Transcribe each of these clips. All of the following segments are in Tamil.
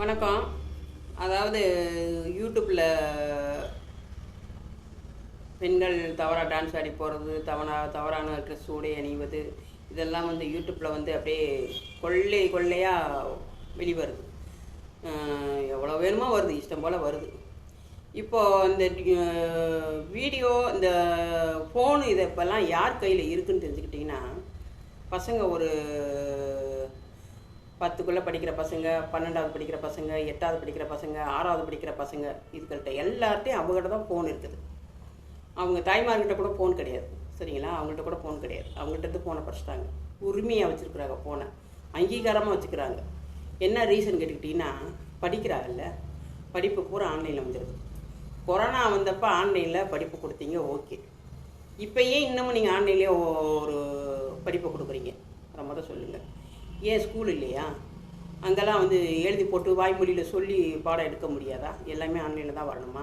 வணக்கம். அதாவது யூடியூப்பில் பெண்கள் தவறாக டான்ஸ் ஆடி போகிறது தவறா தவறான ட்ரெஸ் உடை அணிவது இதெல்லாம் வந்து யூடியூப்பில் வந்து அப்படியே கொள்ளை கொள்ளையாக வெளிவருது. எவ்வளோ வேணுமோ வருது இஷ்டம் போல் வருது. இப்போ இந்த வீடியோ இந்த ஃபோனு இதை இப்போல்லாம் யார் கையில் இருக்குன்னு தெரிஞ்சுக்கிட்டிங்கன்னா பசங்க ஒரு பத்துக்குள்ளே படிக்கிற பசங்க பன்னெண்டாவது படிக்கிற பசங்க எட்டாவது படிக்கிற பசங்க ஆறாவது படிக்கிற பசங்க இதுகள்கிட்ட எல்லார்ட்டையும் அவங்ககிட்ட தான் ஃபோன் இருக்குது. அவங்க தாய்மார்கிட்ட கூட ஃபோன் கிடையாது. சரிங்களா? அவங்கள்ட்ட கூட ஃபோன் கிடையாது. அவங்கள்ட்ட இருந்து ஃபோனை படிச்சிட்டாங்க உரிமையாக வச்சுருக்குறாங்க ஃபோனை அங்கீகாரமாக வச்சுக்கிறாங்க. என்ன ரீசன் கேட்டுக்கிட்டிங்கன்னா படிக்கிறாங்கல்ல? படிப்பு பூரா ஆன்லைனில் வந்துடுது கொரோனா வந்தப்போ ஆன்லைனில் படிப்பு கொடுத்தீங்க ஓகே இப்போ ஏன் இன்னமும் நீங்கள் ஆன்லைன்லேயே ஒரு படிப்பை கொடுக்குறீங்க. அதை மொதல் சொல்லுங்கள் ஏன் ஸ்கூல் இல்லையா? அங்கெல்லாம் வந்து எழுதி போட்டு வாய்மொழியில் சொல்லி பாடம் எடுக்க முடியாதா? எல்லாமே ஆன்லைனில் தான் வரணுமா?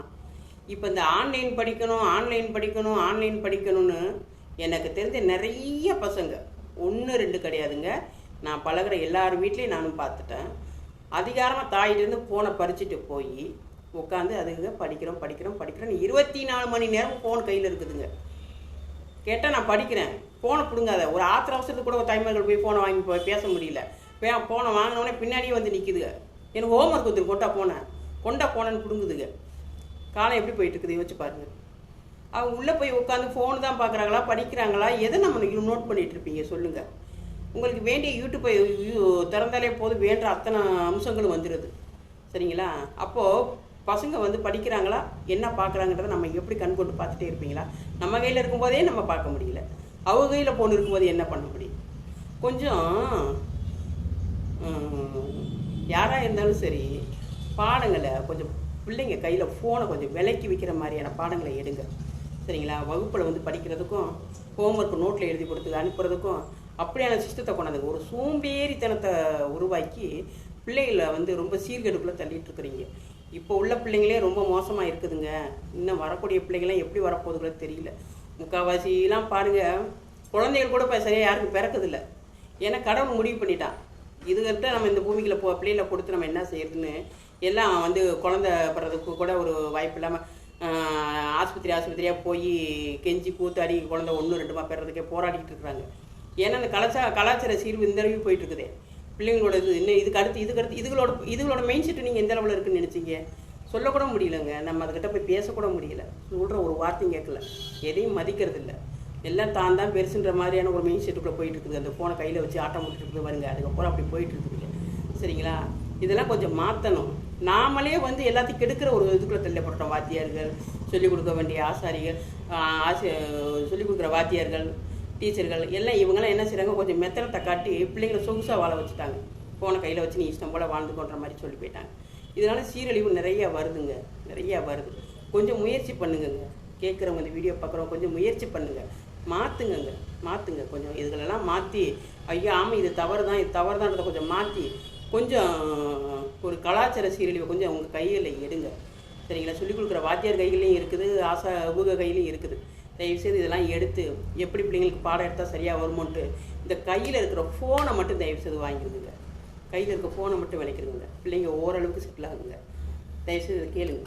இப்போ இந்த ஆன்லைன் படிக்கணும் ஆன்லைன் படிக்கணும் ஆன்லைன் படிக்கணும்னு எனக்கு தெரிஞ்ச நிறைய பசங்க ஒன்று ரெண்டு கிடையாதுங்க. நான் பழகுற எல்லார் வீட்லேயும் நானும் பார்த்துட்டேன். அதிகாரமாக தாயிட்டேருந்து ஃபோனை பறிச்சுட்டு போய் உட்காந்து அதுங்க படிக்கிறோம் படிக்கிறோம் படிக்கிறோம் இருபத்தி நாலு மணி நேரம் ஃபோன் கையில் இருக்குதுங்க. கேட்டால் நான் படிக்கிறேன். ஃபோனை பிடுங்காத. ஒரு ஆத்திர அவசரத்துக்கு கூட ஒரு தாய்மார்கள் போய் ஃபோனை வாங்கி போய் பேச முடியல. ஃபோனை வாங்கினோடனே பின்னாடியே வந்து நிற்குதுங்க எனக்கு ஹோம்ஒர்க் வந்துருக்கு கொண்டா போனேன். கொண்டா போனேன்னு பிடுங்குதுங்க. காலம் எப்படி போயிட்டு இருக்குது யோசிச்சு பாருங்க. அவங்க உள்ளே போய் உட்காந்து ஃபோன் தான் பார்க்குறாங்களா படிக்கிறாங்களா? எதை நம்ம நோட் பண்ணிகிட்டு இருப்பீங்க சொல்லுங்கள் உங்களுக்கு வேண்டிய யூடியூப்பை யூ- திறந்தாலே போதும். வேண்ட அத்தனை அம்சங்களும் வந்துடுது சரிங்களா? அப்போது பசங்க வந்து படிக்கிறாங்களா? என்ன பார்க்குறாங்கன்றத நம்ம எப்படி கண் கொண்டு பார்த்துட்டே இருப்பீங்களா? நம்ம கையில் இருக்கும்போதே நம்ம பார்க்க முடியல. அவங்க கையில் ஃபோன் இருக்கும்போது என்ன பண்ண முடியும்? கொஞ்சம் யாராக இருந்தாலும் சரி பாடங்களை கொஞ்சம் பிள்ளைங்க கையில் ஃபோனை கொஞ்சம் விலைக்கு வைக்கிற மாதிரியான பாடங்களை எடுங்க. சரிங்களா? வகுப்பில் வந்து படிக்கிறதுக்கும் ஹோம்ஒர்க் நோட்டில் எழுதி கொடுத்து அனுப்புறதுக்கும் அப்படியான சிஸ்டத்தை கொண்டாந்துங்க. ஒரு சோம்பேறித்தனத்தை உருவாக்கி பிள்ளைகளை வந்து ரொம்ப சீர்கெடுப்பில் தள்ளிட்டு இருக்கிறீங்க. இப்போ உள்ள பிள்ளைங்களே ரொம்ப மோசமாக இருக்குதுங்க. இன்னும் வரக்கூடிய பிள்ளைங்களாம் எப்படி வரப்போகுதுங்களோ தெரியல. முக்கால்வாசிலாம் பாருங்கள் குழந்தைகள் கூட இப்போ சரியாக யாருக்கும் பிறக்குதில்ல ஏன்னா கடவுள் முடிவு பண்ணிட்டான். இதுகிட்ட நம்ம இந்த பூமிக்குள்ள போ பிள்ளைகளை கொடுத்து நம்ம என்ன செய்யறதுன்னு எல்லாம் வந்து குழந்தை பிறதுக்கு கூட ஒரு வாய்ப்பு இல்லாமல் ஆஸ்பத்திரி ஆஸ்பத்திரியாக போய் கெஞ்சி கூத்தாடி குழந்தை ஒன்று ரெண்டுமா பெறதுக்கே போராடிக்கிட்டு இருக்கிறாங்க. ஏன்னா அந்த கலாச்சார கலாச்சார சீர்வு இந்த போயிட்டு இருக்குதே. பிள்ளைங்களோட இது இன்னும் இதுக்கு அடுத்து இதுக்கு அடுத்து இதுகளோட இதுகளோட மெயின் செட்டு நீங்கள் எந்த அளவில் இருக்குன்னு நினச்சிங்க? சொல்லக்கூட முடியலங்க. நம்ம அதுக்கிட்ட போய் பேசக்கூட முடியல. சொல்கிற ஒரு வார்த்தையும் கேட்கல. எதையும் மதிக்கிறது இல்லை எல்லாம் தான் தான் பெருசுன்ற மாதிரியான ஒரு மெயின் செட்டுக்குள்ளே போயிட்டு இருக்குது அந்த ஃபோனை கையில் வச்சு ஆட்டம் போட்டுட்டு இருக்குது பாருங்க. அதுக்கப்புறம் அப்படி போயிட்டு இருக்குது சரிங்களா? இதெல்லாம் கொஞ்சம் மாற்றணும் நாமளே வந்து எல்லாத்தையும் கெடுக்கிற ஒரு இதுக்குள்ளே தள்ளப்பட்டோம் வாத்தியார்கள் சொல்லிக் கொடுக்க வேண்டிய ஆசாரிகள் ஆஹ் ஆசி சொல்லிக் கொடுக்குற வாத்தியார்கள் டீச்சர்கள் எல்லாம் இவங்கெல்லாம் என்ன செய்கிறாங்க கொஞ்சம் மெத்தனத்தை காட்டி பிள்ளைங்களை சொகுசாக வாழ வச்சுட்டாங்க. ஃபோனை கையில் வச்சு நீ இஷ்டம் போல் வாழ்ந்துக்கோன்ற மாதிரி சொல்லி போயிட்டாங்க. இதனால சீரழிவு நிறைய வருதுங்க. நிறைய வருது. கொஞ்சம் முயற்சி பண்ணுங்கங்க. கேட்குறவங்க இந்த வீடியோ பார்க்குறவங்க கொஞ்சம் முயற்சி பண்ணுங்க. மாற்றுங்கங்க மாற்றுங்க கொஞ்சம் இதுகளெல்லாம் மாற்றி ஐயா ஆமாம் இது தவறு தான் இது தவறு தான்றதை கொஞ்சம் மாற்றி கொஞ்சம் ஒரு கலாச்சார சீரழிவை கொஞ்சம் உங்கள் கையில் எடுங்க. சரிங்களா? சொல்லிக் கொடுக்குற வாத்தியார் கையிலையும் இருக்குது ஆசா ஊக கையிலையும் இருக்குது. தயவுசெய்து இதெல்லாம் எடுத்து எப்படி பிள்ளைங்களுக்கு பாடம் எடுத்தால் சரியாக வருமோன்ட்டு இந்த கையில் இருக்கிற ஃபோனை மட்டும் தயவுசெய்து வாங்கிடுங்க கையில் இருக்க ஃபோனை மட்டும் விளைக்கிறதுங்க பிள்ளைங்க ஓரளவுக்கு செட்டில் ஆகுங்க. தயவுசெய்து இதை கேளுங்க.